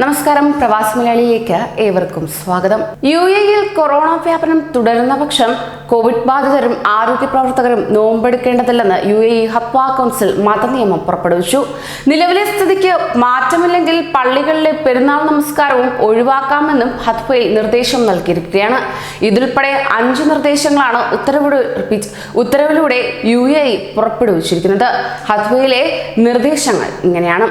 നമസ്കാരം പ്രവാസി മലയാളിയിലേക്ക് ഏവർക്കും സ്വാഗതം. യു എയിൽ കൊറോണ വ്യാപനം തുടരുന്ന പക്ഷം കോവിഡ് ബാധിതരും ആരോഗ്യ പ്രവർത്തകരും നോമ്പെടുക്കേണ്ടതില്ലെന്ന് യു എ ഹത്വ കൗൺസിൽ മതനിയമം പുറപ്പെടുവിച്ചു. നിലവിലെ സ്ഥിതിക്ക് മാറ്റമില്ലെങ്കിൽ പള്ളികളിലെ പെരുന്നാൾ നമസ്കാരവും ഒഴിവാക്കാമെന്നും ഹത്വയിൽ നിർദ്ദേശം നൽകിയിരിക്കുകയാണ്. ഇതുൾപ്പെടെ അഞ്ച് നിർദ്ദേശങ്ങളാണ് ഉത്തരവിലൂടെ ഉത്തരവിലൂടെ യു എ പുറപ്പെടുവിച്ചിരിക്കുന്നത്. ഹത്വയിലെ നിർദ്ദേശങ്ങൾ ഇങ്ങനെയാണ്.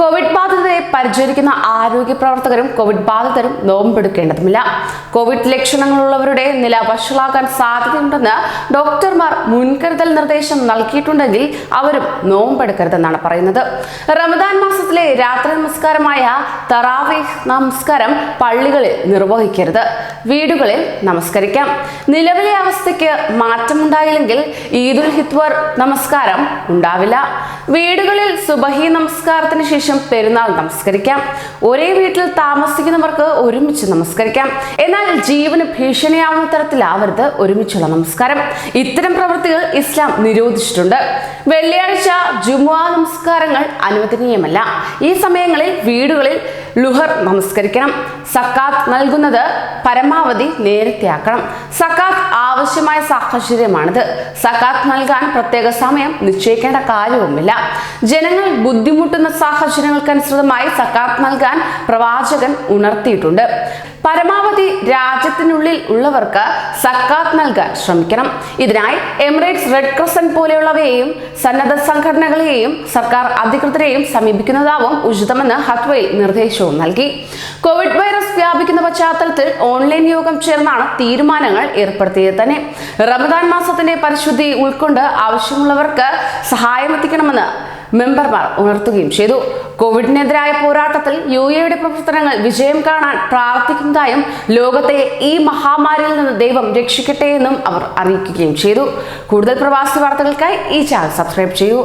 കോവിഡ് ബാധിതരെ പരിചരിക്കുന്ന ആരോഗ്യ പ്രവർത്തകരും കോവിഡ് ബാധിതരും നോമ്പെടുക്കേണ്ടതുമില്ല. കോവിഡ് ലക്ഷണങ്ങളുള്ളവരുടെ നില വഷളാകാൻ സാധ്യതയുണ്ടെന്ന് ഡോക്ടർമാർ മുൻകരുതൽ നിർദ്ദേശം നൽകിയിട്ടുണ്ടെങ്കിൽ അവരും നോമ്പെടുക്കരുതെന്നാണ് പറയുന്നത്. റമദാൻ മാസത്തിലെ രാത്രി നമസ്കാരമായ തറാവീഹ് നമസ്കാരം പള്ളികളിൽ നിർവഹിക്കരുത്. വീടുകളിൽ നമസ്കരിക്കാം. നിലവിലെ അവസ്ഥയ്ക്ക് മാറ്റമുണ്ടായില്ലെങ്കിൽ ഈദുൽ ഹിത്വർ നമസ്കാരം ഉണ്ടാവില്ല. വീടുകളിൽ സുബഹി നമസ്കാരത്തിന് ശേഷം പെരുന്നാൾ നമസ്കരിക്കാം. ഒരേ വീട്ടിൽ താമസിക്കുന്നവർക്ക് ഒരുമിച്ച് നമസ്കരിക്കാം. എന്നാൽ ജീവന് ഭീഷണിയാവുന്ന തരത്തിലാവരുത് ഒരുമിച്ചുള്ള നമസ്കാരം. ഇത്തരം പ്രവൃത്തികൾ ഇസ്ലാം നിരോധിച്ചിട്ടുണ്ട്. വെള്ളിയാഴ്ച ജുമുഅ നമസ്കാരങ്ങൾ അനുവദനീയമല്ല. ഈ സമയങ്ങളിൽ വീടുകളിൽ ലുഹർ നമസ്കരിക്കണം. സക്കാത്ത് നൽകുന്നത് പരമാവധി നേരത്തെയാക്കണം സക്കാത്ത് ആവശ്യമായ സാഹചര്യമാണിത്. സക്കാത്ത് നൽകാൻ പ്രത്യേക സമയം നിശ്ചയിക്കേണ്ട കാര്യവുമില്ല. ജനങ്ങൾ ബുദ്ധിമുട്ടുന്ന സാഹചര്യങ്ങൾക്കനുസൃതമായി സക്കാത്ത് നൽകാൻ പ്രവാചകൻ ഉണർത്തിയിട്ടുണ്ട്. പരമാവധി രാജ്യത്തിനുള്ളിൽ ഉള്ളവർക്ക് സക്കാത്ത് നൽകാൻ ശ്രമിക്കണം. ഇതിനായി എമിറേറ്റ്സ് റെഡ് ക്രസന്റ് പോലെയുള്ളവയെയും സന്നദ്ധ സംഘടനകളെയും സർക്കാർ അധികൃതരെയും സമീപിക്കുന്നതാവും ഉചിതമെന്ന് ഹത്വയിൽ നിർദ്ദേശവും നൽകി. കോവിഡ് വൈറസ് വ്യാപിക്കുന്ന പശ്ചാത്തലത്തിൽ ഓൺലൈൻ യോഗം ചേർന്നാണ് തീരുമാനങ്ങൾ ഏർപ്പെടുത്തിയത്. തന്നെ റമദാൻ മാസത്തിന്റെ പരിശുദ്ധി ഉൾക്കൊണ്ട് ആവശ്യമുള്ളവർക്ക് സഹായം എത്തിക്കണമെന്ന് മെമ്പർമാർ ഉണർത്തുകയും ചെയ്തു. കോവിഡിനെതിരായ പോരാട്ടത്തിൽ യു എയുടെ പ്രവർത്തനങ്ങൾ വിജയം കാണാൻ പ്രാർത്ഥിക്കുന്നതായും ലോകത്തെ ഈ മഹാമാരിയിൽ നിന്ന് ദൈവം രക്ഷിക്കട്ടെ എന്നും അവർ അറിയിക്കുകയും ചെയ്തു. കൂടുതൽ പ്രവാസി വാർത്തകൾക്കായി ഈ ചാനൽ സബ്സ്ക്രൈബ് ചെയ്യൂ.